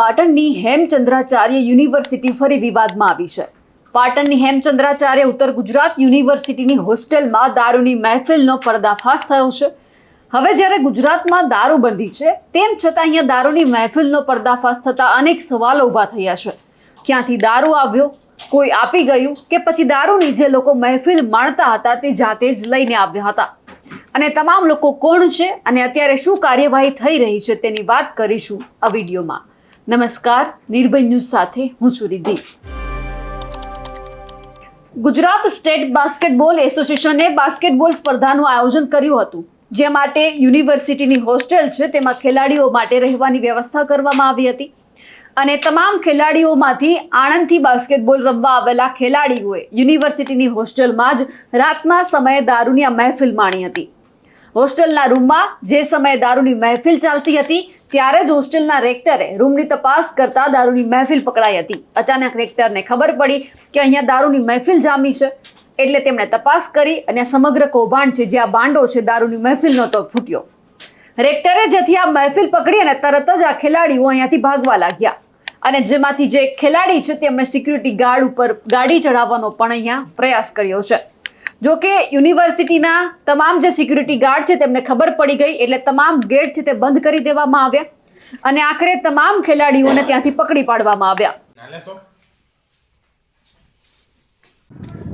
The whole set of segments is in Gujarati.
પાટણની હેમચંદ્રાચાર્ય યુનિવર્સિટી ફરી વિવાદમાં આવી છે. પાટણની હેમચંદ્રાચાર્ય ઉત્તર ગુજરાત યુનિવર્સિટીની હોસ્ટેલમાં દારૂની મહેફિલનો પર્દાફાશ થયો છે. હવે જ્યારે ગુજરાતમાં દારૂબંધી છે, તેમ છતાં અહીંયા દારૂની મહેફિલનો પર્દાફાશ થતા અનેક સવાલો ઊભા થયા છે. ક્યાંથી દારૂ આવ્યો? કોઈ આપી ગયું કે પછી દારૂની જે લોકો મહેફિલ માણતા હતા તે જાતે જ લઈને આવ્યા હતા? અને તમામ લોકો કોણ છે અને અત્યારે શું કાર્યવાહી થઈ રહી છે તેની વાત કરીશું આ વિડીયોમાં. નમસ્કાર, નિર્ભય ન્યૂઝ સાથે હું છું રિદ્ધિ. ગુજરાત સ્ટેટ બાસ્કેટબોલ એસોસિએશને બાસ્કેટબોલ સ્પર્ધાનું આયોજન કર્યું હતું, જે માટે યુનિવર્સિટીની હોસ્ટેલ છે, તેમાં ખેલાડીઓ માટે રહેવાની વ્યવસ્થા કરવામાં આવી હતી. અને તમામ ખેલાડીઓમાંથી આણંદથી બાસ્કેટબોલ રમવા આવેલા ખેલાડીઓએ યુનિવર્સિટીની હોસ્ટેલમાં જ રાતના સમયે દારૂની આ મહેફિલ માણી હતી. હોસ્ટેલના રૂમમાં જે સમયે દારૂની મહેફિલ ચાલતી હતી, ત્યારે જ હોસ્ટેલના રેક્ટરે રૂમની તપાસ કરતા દારૂની મહેફિલ પકડાઈ હતી. અચાનક રેક્ટરને ખબર પડી કે અહીંયા દારૂની મહેફિલ જામી છે. એટલે તેમણે તપાસ કરી અને સમગ્ર કૌભાંડ છે, જે આ બાંડો છે, દારૂની મહેફિલનો તો ફૂટ્યો. રેક્ટરે જેથી આ મહેફિલ પકડી અને તરત જ આ ખેલાડીઓ અહીંયાથી ભાગવા લાગ્યા. અને જેમાંથી જે ખેલાડી છે, તેમણે સિક્યુરિટી ગાર્ડ ઉપર ગાડી ચડાવવાનો પણ અહીંયા પ્રયાસ કર્યો છે. જો કે યુનિવર્સિટીના તમામ જે સિક્યુરિટી ગાર્ડ છે તેમને ખબર પડી ગઈ એટલે તમામ ગેટ છે તે બંધ કરી દેવામાં આવ્યા અને આખરે તમામ ખેલાડીઓને ત્યાંથી પકડી પાડવામાં આવ્યા.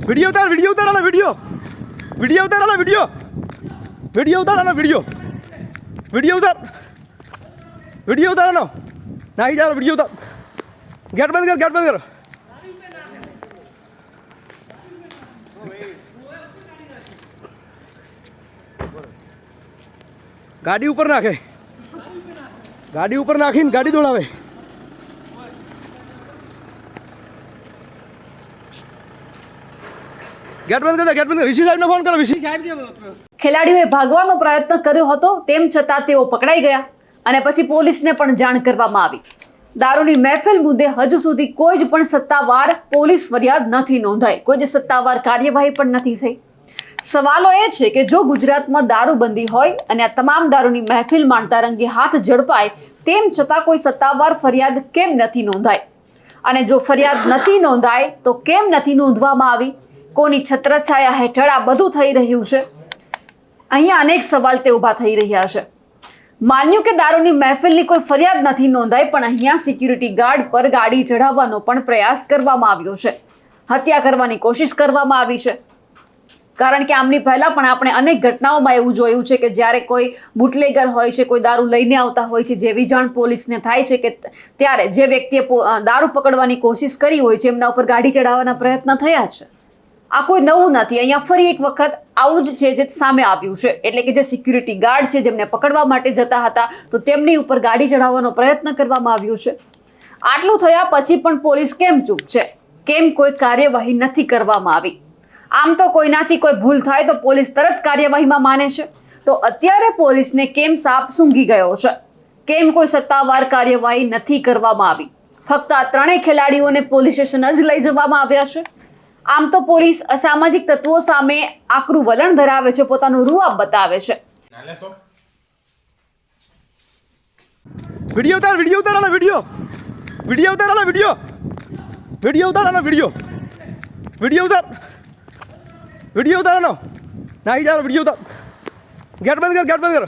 વીડિયો ઉતાર વીડિયો ઉતાર આનો વીડિયો. વીડિયો ઉતાર આનો વીડિયો. વીડિયો ઉતાર આનો વીડિયો. વીડિયો ઉતાર. વીડિયો ઉતાર આનો. નાઈ જાવ વીડિયો ઉતાર. ગેટ બંધ કર ગેટ બંધ કર. ગાડી ઉપર નાખે. ગાડી ઉપર નાખીને ગાડી દોડાવે. ખેલાડીઓએ ભાગવાનો પ્રયત્ન કર્યો હતો, તેમ છતાં તેઓ પકડાઈ ગયા અને પછી પોલીસને પણ જાણ કરવામાં આવી. દારૂની મહેફિલ મુદ્દે હજુ સુધી કોઈ જ પણ સત્તાવાર પોલીસ ફરિયાદ નથી નોંધાઈ. કોઈ જ સત્તાવાર કાર્યવાહી પણ નથી થઈ. સવાલો એ છે કે જો ગુજરાતમાં દારૂબંધી હોય અને આ તમામ દારૂની મહેફિલ માણતા રંગે હાથ ઝડપાય, તેમ છતાં કોઈ સત્તાવાર ફરિયાદ કેમ નથી નોંધાય અને જો ફરિયાદ નથી નોંધાય તો કેમ નથી નોંધવામાં આવી? કોની છત્રછાયા હેઠળ આ બધું થઈ રહ્યું છે? અહીંયા અનેક સવાલ તે ઊભા થઈ રહ્યા છે. માન્યું કે દારૂની મહેફિલની કોઈ ફરિયાદ નથી નોંધાઈ, પણ અહીંયા સિક્યુરિટી ગાર્ડ પર ગાડી ચઢાવવાનો પણ પ્રયાસ કરવામાં આવ્યો છે. હત્યા કરવાની કોશિશ કરવામાં આવી છે. કારણ કે આમની પહેલા પણ આપણે અનેક ઘટનાઓમાં એવું જોયું છે કે જ્યારે કોઈ બુટલેગર હોય છે, કોઈ દારૂ લઈને આવતા હોય છે, જેવી જાણ પોલીસને થાય છે કે ત્યારે જે વ્યક્તિએ દારૂ પકડવાની કોશિશ કરી હોય છે, એમના ઉપર ગાડી ચડાવવાના પ્રયત્ન થયા છે. આ કોઈ નવું નથી. અહીંયા ફરી એક વખત આવું જ છે જે સામે આવ્યું છે. એટલે કે જે સિક્યુરિટી ગાર્ડ છે જેમને પકડવા માટે જતા હતા, તો તેમની ઉપર ગાડી ચડાવવાનો પ્રયત્ન કરવામાં આવ્યો છે. આટલું થયા પછી પણ પોલીસ કેમ ચૂપ છે? કેમ કોઈ કાર્યવાહી નથી કરવામાં આવી? આમ તો કોઈનાથી કોઈ ભૂલ થાય તો પોલીસ તરત કાર્યવાહીમાં માને છે. તો અત્યારે પોલીસને કેમ સાપ સૂંઘી ગયો છે? કેમ કોઈ સત્તાવાર કાર્યવાહી નથી કરવામાં આવી? ફક્ત આ ત્રણેય ખેલાડીઓને પોલીસ સ્ટેશન જ લઈ જવામાં આવ્યા છે? આમ તો પોલીસ અસામાજિક તત્વો સામે આકરું વલણ ધરાવે છે પોતાનું રૂઆબ બતાવે છે. વીડિયો ઉતાર વીડિયો ઉતાર આનો વીડિયો. વીડિયો ઉતાર આનો વીડિયો. વીડિયો ઉતાર આનો વીડિયો. વીડિયો ઉતાર. વીડિયો ઉતારો આનો જાઓ, વીડિયો ઉતાર. ગેટ બંધ કર, ગેટ બંધ કર.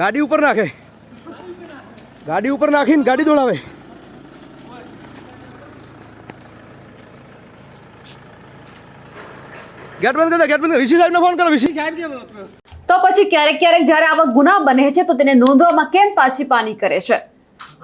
ગાડી ઉપર નાખે. ગાડી ઉપર નાખીને ગાડી દોડાવે. ગેટ બંધ કરતા ગેટ બંધ ઋષિ સાહેબને ફોન કરો, ઋષિ તો પછી ક્યારેક ક્યારેક જ્યારે આવા ગુના બને છે, તો તેને નોંધવામાં કેમ પાછી પાની કરે છે?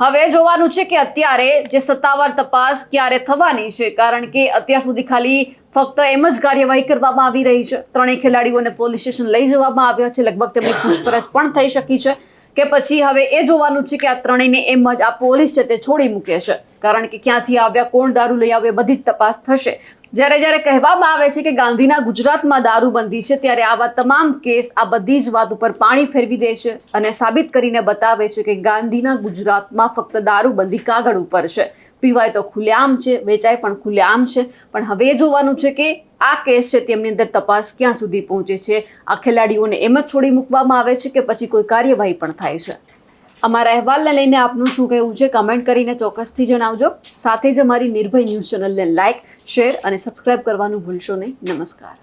હવે જોવાનું છે કે અત્યારે જે સત્તાવાર તપાસ ક્યારે થવાની છે, કારણ કે અત્યાર સુધી ખાલી ફક્ત એમ જ કાર્યવાહી કરવામાં આવી રહી છે. ત્રણેય ખેલાડીઓને પોલીસ સ્ટેશન લઈ જવામાં આવ્યા છે. લગભગ તેમની પૂછપરછ પણ થઈ શકી છે. કે પછી હવે એ જોવાનું છે કે આ ત્રણેયને એમ જ આ પોલીસ છે તે છોડી મૂકે છે. કારણ કે ક્યાંથી આવ્યા, કોણ દારૂ લઈ આવ્યો બધી જ તપાસ થશે. જ્યારે જ્યારે કહેવામાં આવે છે કે ગાંધીના ગુજરાતમાં દારૂબંધી છે, ત્યારે આવા તમામ કેસ આ બધી જ વાત ઉપર પાણી ફેરવી દે છે અને સાબિત કરીને બતાવે છે કે ગાંધીના ગુજરાતમાં ફક્ત દારૂબંધી કાગળ ઉપર છે. પીવાય તો ખુલ્લેઆમ છે, વેચાય પણ ખુલ્લેઆમ છે. પણ હવે જોવાનું છે કે આ કેસ છે તેમની અંદર તપાસ ક્યાં સુધી પહોંચે છે? આ ખેલાડીઓને એમ જ છોડી મૂકવામાં આવે છે કે પછી કોઈ કાર્યવાહી પણ થાય છે? અમારા અહેવાલને લઈને આપનું શું કહેવું છે? કમેન્ટ કરીને ચોક્કસથી જણાવજો. સાથે જ અમારી નિર્ભય ન્યૂઝ ચેનલને લાઇક શેર અને સબસ્ક્રાઇબ કરવાનું ભૂલશો નહીં. નમસ્કાર.